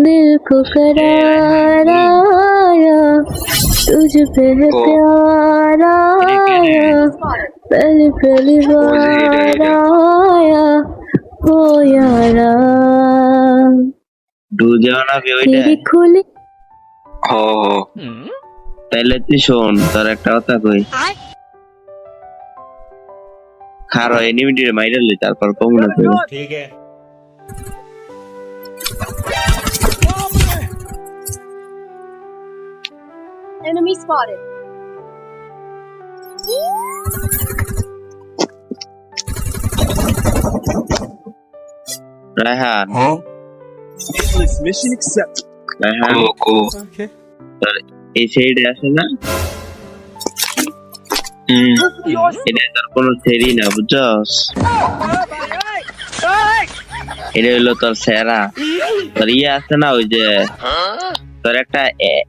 दिल को करार आया तुझ पे है प्यार आया पहली पहली बार आया हो यारा দুজন হবে ওইটা तेरी खुली হ তাইলে তুই শোন তোর একটা কথা কই খারো এনিমিটি মাইরালি তারপর কম না কই ठीक है Enemy spotted. Raihan Mission accepted. Raihan okay এই সাইডে আসে না এটা তোর কোনো সেরি না বুঝছস এটা হইল তোর সেরা তোর ইয়ে আছে না ওই যে তোর একটা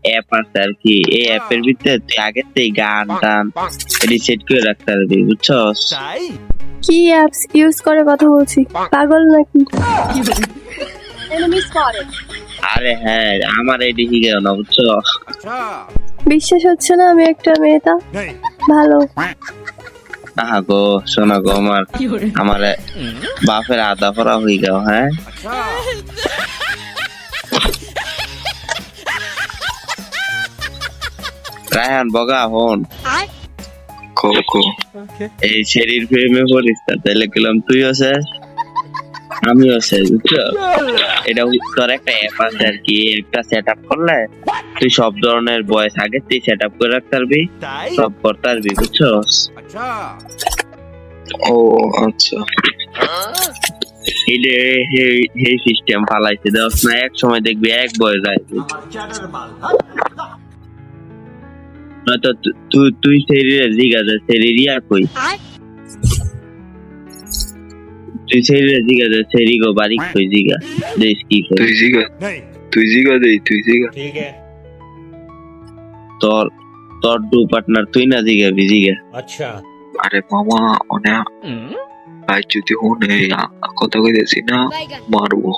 অ্যাপ আছে আর কি। এই অ্যাপের ভিতরে তুই আগে থেকে গান টান রিসেট করে রাখতে পারবি বুঝছস? কি অ্যাপস ইউজ করে কথা বলছি? পাগল নাকি? আরে হ্যাঁ আমার এই দিকে গেল না বুঝছ? বিশ্বাস হচ্ছে না আমি একটা মেয়েটা। ভালো। আহা গো শোনা গো আমার আমার বাপের আদা করা হয়ে গেল হ্যাঁ? রায়ান বগা হন। কো কো এই শরীর প্রেমে পড়িস না তাহলে গেলাম তুই আছে আমি আছে বুঝছ? এটা উত্তর একটা অ্যাপ আছে আর কি একটা সেট আপ করলে তুই সব ধরনের বয়স আগে তুই সেট আপ করে রাখতে পারবি সব করতে পারবি বুঝছ? ও আচ্ছা। এই সিস্টেম ফালাইছে দশ না এক সময় দেখবি এক বয়স আসবে নয়তো তুই তুই শরীরে জিগাজা শরীরই আর কই? তুই শরীরে জিগাজা শরীর গো বাড়ি কই জিগা? দেশ কি কই? তুই জিগা? তুই জিগা দেই তুই জিগা। তোর তোর ডু পার্টনার তুই না জিগা। বিজিগা আচ্ছা। আরে মামা অনে ভাই যদি হুনে কথা কইতেছি না মারবো।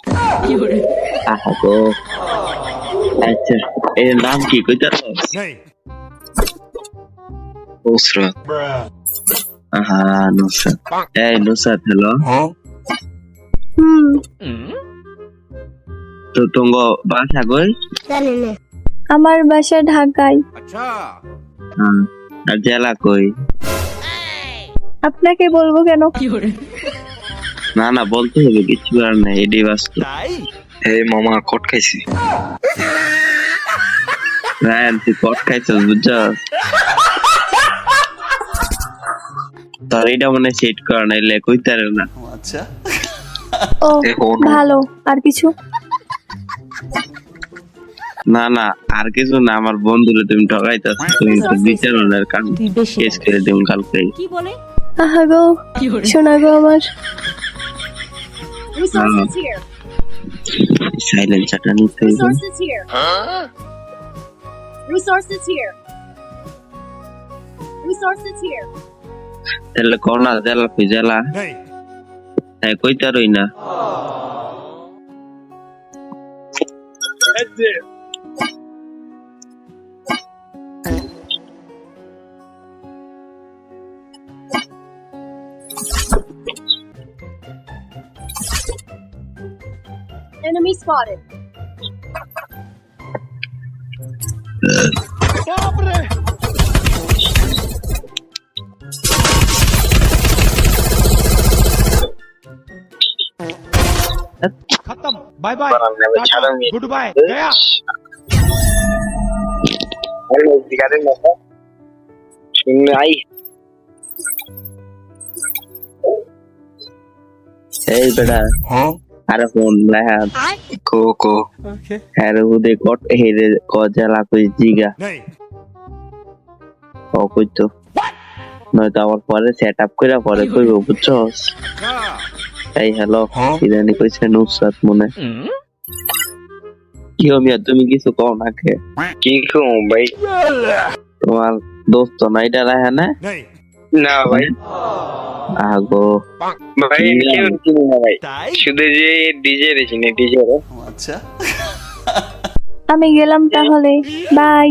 আচ্ছা এর নাম কি কইতা আমার বাসা ঢাকায়। আর জেলা কই আপনাকে বলব কেন? কি না না বলতে হবে কিছু আর নাই এডি মামা কট খাইছি। হ্যাঁ, কট খাইছ বুঝছ তোর এটা মনে সেট করা নাই নাইলে কইতারে না। আচ্ছা। ও ভালো আর কিছু? না না আর কিছু না আমার বন্ধুরে তুমি ঠকাইতাছ তুমি তো বিচারণের কাম কেস করে দিম কালকে। কি বলে? আহা গো শোনা গো আমার. সাইলেন্ট চাটা নিতে হইবে। Resources here. Resources here. એટલે કોના દેલા પીજેલા હે કોઈ તરોઈ ના Enemy spotted. બાપરે bye bye tata goodbye गया নাই এই বেটা আরে ফোন লাহা কো কো ओके আরে হুদে কট হেরে ক জেলা কই জিগা नहीं ও কইতো নয়তো আবার পরে সেট আপ করে পরে কইব বুঝছস अच्छा এই হ্যালো ইদানি কইছে নুসরাত মনে। কি মিয়া তুমি কিছু কও না কে? কি কও ভাই? তোমার দোস্ত না এটা রাহে না? না ভাই। আগো। ভাই কেউ চিনি না ভাই। শুধু যে ডিজে রে চিনি ডিজে রে। আচ্ছা। আমি গেলাম তাহলে বাই।